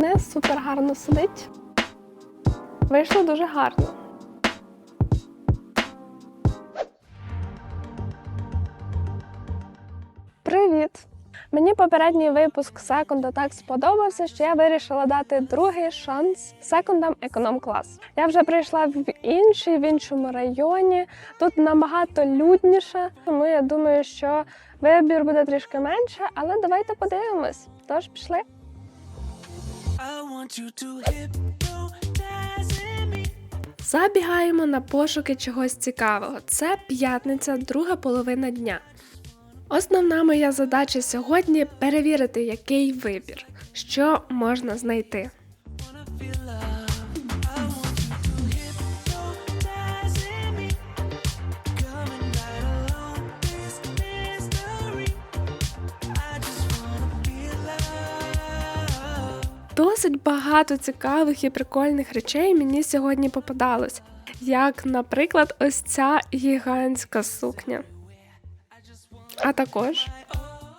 Не супер гарно сидить. Вийшло дуже гарно. Привіт! Мені попередній випуск секунда так сподобався, що я вирішила дати другий шанс секундам економ клас. Я вже прийшла в інший, в іншому районі. Тут набагато людніше, тому я думаю, що вибір буде трішки менше, але давайте подивимось. Тож пішли. Забігаємо на пошуки чогось цікавого. Це п'ятниця, друга половина дня. Основна моя задача сьогодні перевірити, який вибір, що можна знайти. Досить багато цікавих і прикольних речей мені сьогодні попадалось, як, наприклад, ось ця гігантська сукня. А також.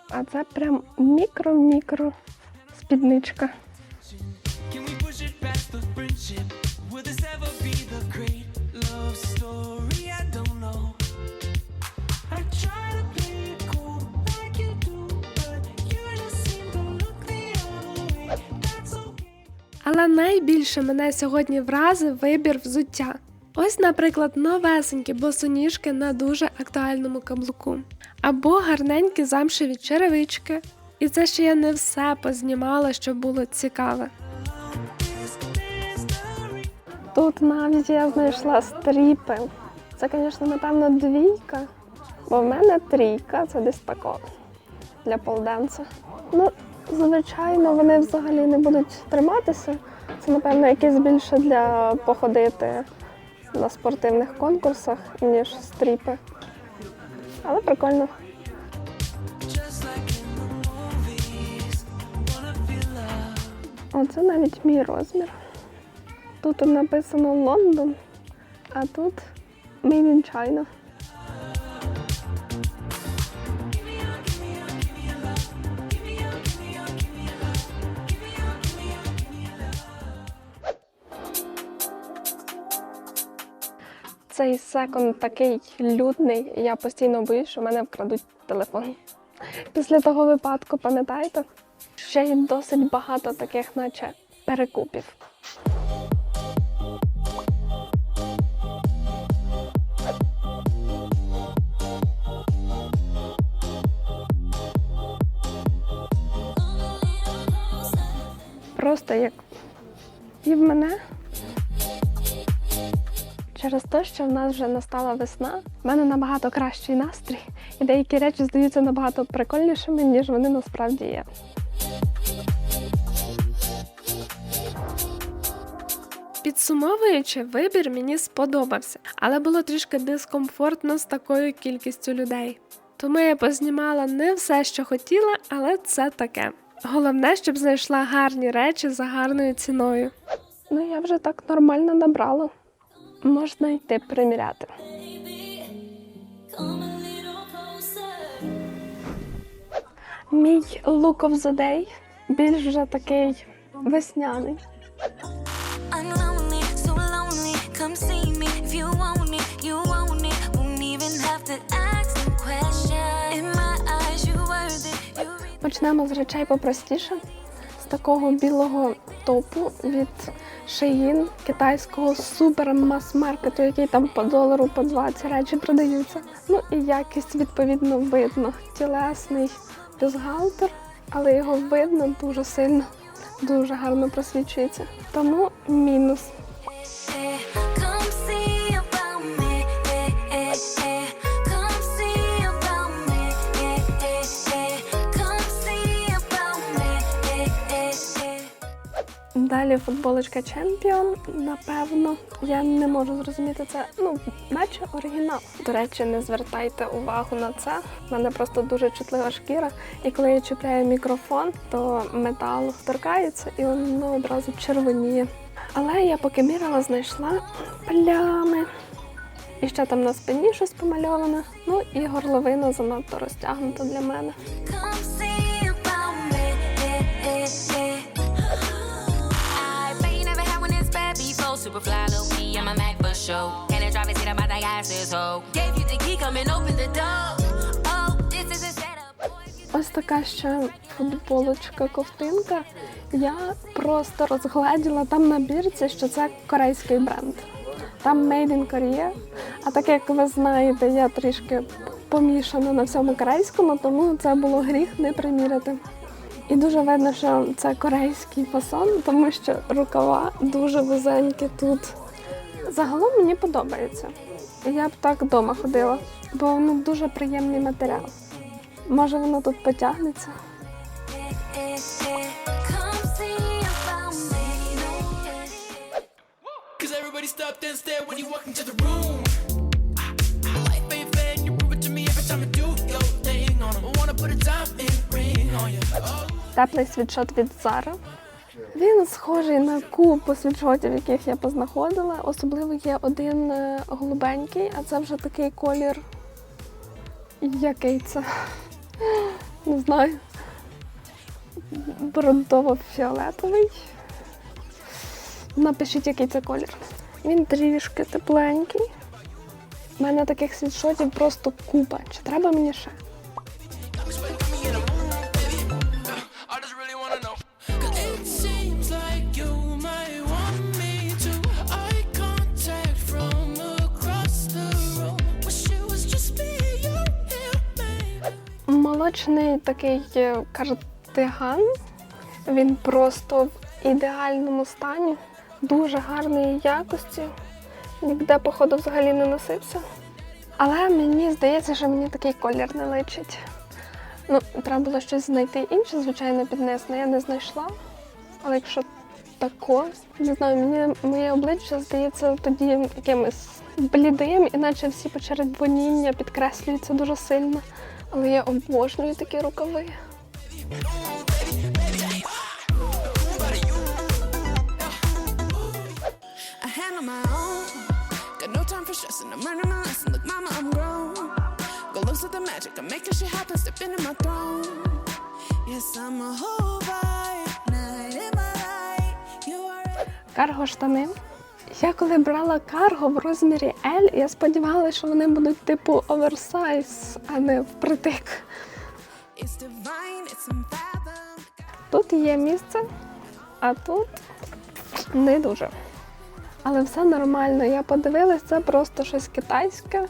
А це прям мікро-мікро спідничка. Will this ever be the great love story? Але найбільше мене сьогодні вразив вибір взуття. Ось, наприклад, новесенькі босоніжки на дуже актуальному каблуку, або гарненькі замшеві черевички. І це ще я не все познімала, що було цікаве. Тут навіть я знайшла стріпи. Це, звісно, напевно, двійка, бо в мене трійка, це десь тако для полденса. Ну, звичайно, вони взагалі не будуть триматися. Це, напевно, якесь більше для походити на спортивних конкурсах, ніж стріпи. Але прикольно. Оце навіть мій розмір. Тут написано Лондон, а тут Made in China. Цей секонд такий людний, я постійно боюсь, що мене вкрадуть телефон. Після того випадку, пам'ятаєте? Ще й досить багато таких, наче перекупів. Просто як і в мене. Через те, що в нас вже настала весна, в мене набагато кращий настрій, і деякі речі здаються набагато прикольнішими, ніж вони насправді є. Підсумовуючи, вибір мені сподобався, але було трішки дискомфортно з такою кількістю людей. Тому я познімала не все, що хотіла, але це таке. Головне, щоб знайшла гарні речі за гарною ціною. Ну, я вже так нормально набрала. Можна йти приміряти. Мій look of the day більш вже такий весняний. Почнемо з речей попростіше. Такого білого топу від Shein, китайського супер мас-маркету, який там по долару, по 20 речі продаються. Ну і якість відповідно видно. Тілесний бюстгальтер, але його видно дуже сильно, дуже гарно просвічується. Тому мінус. Далі футболочка Champion, напевно, я не можу зрозуміти це. Ну, наче оригінал. До речі, не звертайте увагу на це. У мене просто дуже чутлива шкіра, і коли я чіпляю мікрофон, то метал торкається і воно одразу червоніє. Але я поки міряла, знайшла плями. І ще там на спині щось помальоване. Ну і горловина занадто розтягнута для мене. Super fly, low key, I'm a Mac for show. And the driver said about gas this hoe. Gave you the key, come and open the door. Oh. Ось така ще футболочка ковтинка. Я просто розгледіла там на бірці, що це корейський бренд. Там Made in Korea. А так як ви знаєте, я трішки помішана на всьому корейському, тому це було гріх не приміряти. І дуже видно, що це корейський фасон, тому що рукава дуже вузенькі тут. Загалом мені подобається. Я б так вдома ходила, бо воно дуже приємний матеріал. Може воно тут потягнеться. Time put a diamond ring on you. Oh. Теплий світшот від Zara. Він схожий на купу світшотів, яких я познаходила. Особливо є один е, голубенький, а це вже такий колір. Який це? Не знаю. Бордово-фіолетовий. Напишіть, який це колір. Він трішки тепленький. У мене таких світшотів просто купа. Чи треба мені ще? Молочний такий е, кардиган. Він просто в ідеальному стані, дуже гарної якості. Ніде, походу, взагалі не носився. Але мені здається, що мені такий колір не личить. Ну, треба було щось знайти інше, звичайно, піднесне. Я не знайшла. Але якщо тако, не знаю, мені моє обличчя здається тоді якимось блідим, іначе всі почервоніння підкреслюються дуже сильно. Але я обожнюю такі рукави. Карго штани. Я коли брала карго в розмірі L, я сподівалася, що вони будуть типу оверсайз, а не впритик. Тут є місце, а тут не дуже. Але все нормально. Я подивилась, це просто щось китайське,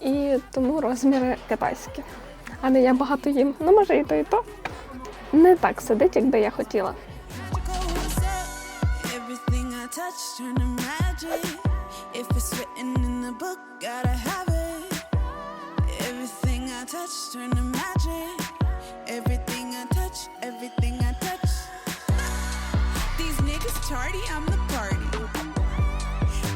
і тому розміри китайські. А не я багато їм. Ну, може, і то, і то. Не так сидить, як би я хотіла. Touch turn to magic. If it's written in the book, gotta have it. Everything I touch turn to magic. Everything I touch, everything I touch. These niggas tardy, I'm the party.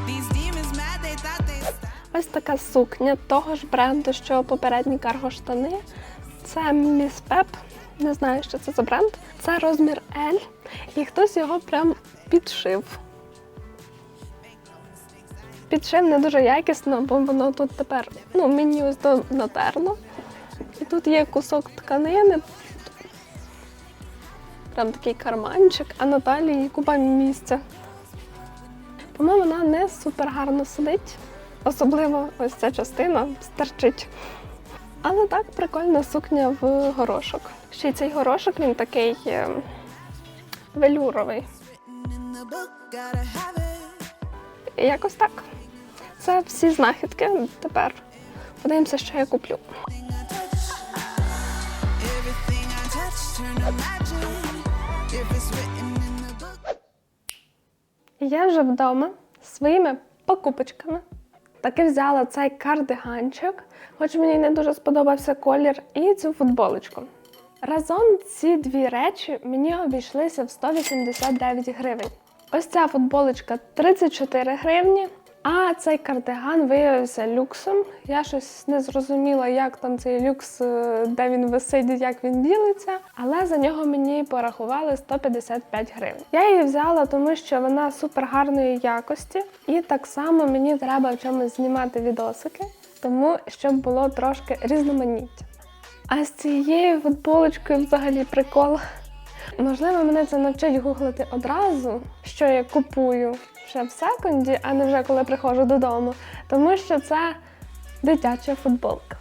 These demons mad, they thought they stopped. Ось така сукня того ж бренду, що попередні карго штани. Це Міс Пеп. Не знаю, що це за бренд. Це розмір L. І хтось його прям підшив. Підшив не дуже якісно, бо воно тут тепер ну, мені ось до натерло. І тут є кусок тканини. Прям такий карманчик, а на талії купа місця. Тому вона не супер гарно сидить. Особливо ось ця частина стерчить. Але так, прикольна сукня в горошок. Ще й цей горошок він такий е, велюровий. Якось так. Це всі знахідки тепер. Подивимося, що я куплю. Я вже вдома своїми покупочками. Таки взяла цей кардиганчик, хоч мені не дуже сподобався колір, і цю футболочку. Разом ці дві речі мені обійшлися в 189 гривень. Ось ця футболочка 34 гривні, а цей кардиган виявився люксом. Я щось не зрозуміла, як там цей люкс, е, де він висить, як він ділиться. Але за нього мені порахували 155 гривень. Я її взяла, тому що вона супер гарної якості, і так само мені треба в чомусь знімати відосики, тому щоб було трошки різноманіття. А з цією футболочкою взагалі прикол. Можливо, мене це навчить гуглити одразу, що я купую ще в секунді, а не вже коли приходжу додому. Тому що це дитяча футболка.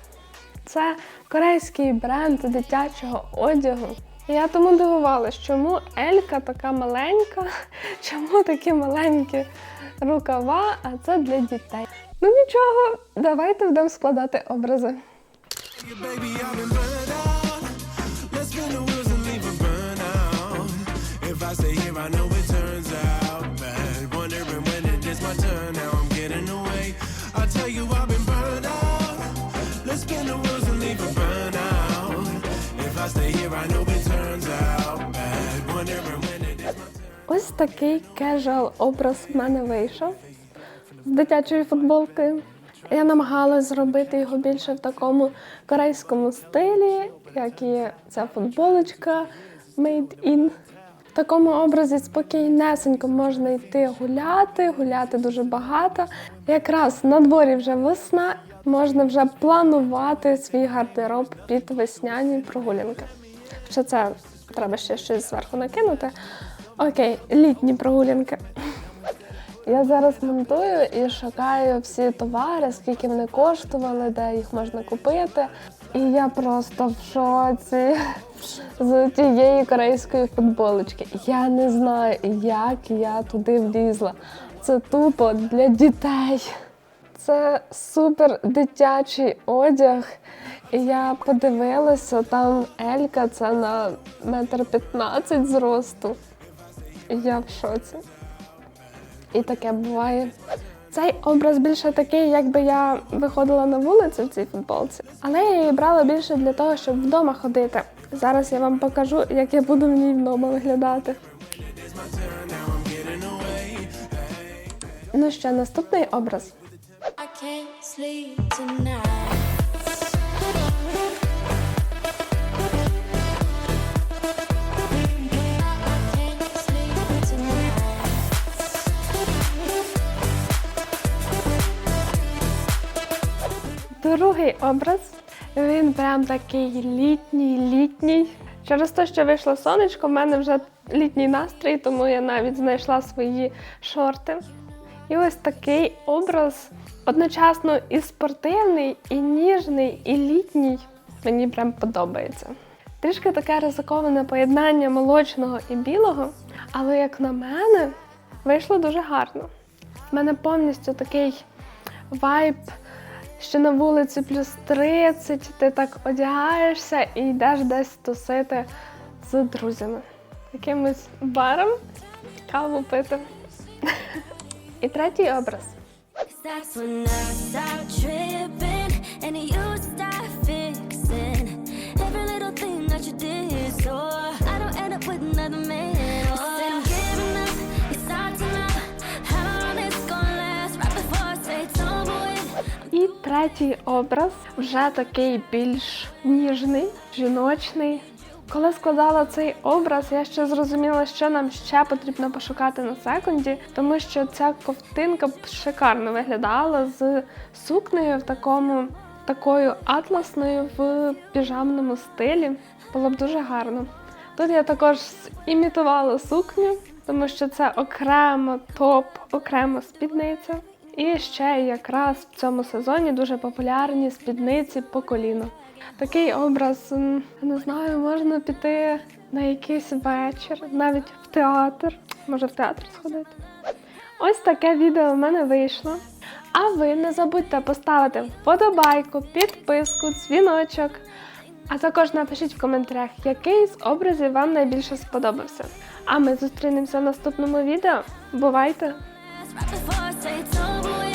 Це корейський бренд дитячого одягу. Я тому дивувалась, чому Елька така маленька, чому такі маленькі рукава, а це для дітей. Ну нічого, давайте будемо складати образи. Такий кежуал образ в мене вийшов з дитячою футболкою. Я намагалась зробити його більше в такому корейському стилі, як і ця футболочка Made in. В такому образі спокійнесенько можна йти гуляти, гуляти дуже багато. Якраз на дворі вже весна, можна вже планувати свій гардероб під весняні прогулянки. Що це треба ще щось зверху накинути. Окей, літні прогулянки. Я зараз монтую і шукаю всі товари, скільки вони коштували, де їх можна купити. І я просто в шоці з тієї корейської футболочки. Я не знаю, як я туди влізла. Це тупо для дітей. Це супер дитячий одяг. І я подивилася, там Елька це на метр п'ятнадцять зросту. Я в шоці. І таке буває. Цей образ більше такий, якби я виходила на вулицю в цій футболці. Але я її брала більше для того, щоб вдома ходити. Зараз я вам покажу, як я буду в ній вдома виглядати. Ну що, наступний образ. I can't sleep tonight. Другий образ. Він прям такий літній, літній. Через те, що вийшло сонечко, в мене вже літній настрій, тому я навіть знайшла свої шорти. І ось такий образ одночасно і спортивний, і ніжний, і літній. Мені прям подобається. Трішки таке ризиковане поєднання молочного і білого, але як на мене, вийшло дуже гарно. У мене повністю такий вайб, що на вулиці плюс 30, ти так одягаєшся і йдеш десь тусити з друзями. Якимось баром каву пити. І третій образ. Every little thing that you did, so I don't end up with another man. Третій образ вже такий більш ніжний, жіночний. Коли складала цей образ, я ще зрозуміла, що нам ще потрібно пошукати на секунді, тому що ця ковтинка шикарно виглядала з сукнею в такому такою атласною в піжамному стилі. Було б дуже гарно. Тут я також імітувала сукню, тому що це окремо топ, окремо спідниця. І ще якраз в цьому сезоні дуже популярні спідниці по коліну. Такий образ, не знаю, можна піти на якийсь вечір, навіть в театр. Може в театр сходити. Ось таке відео в мене вийшло. А ви не забудьте поставити вподобайку, підписку, дзвіночок. А також напишіть в коментарях, який з образів вам найбільше сподобався. А ми зустрінемося в наступному відео. Бувайте! Right before I say it's over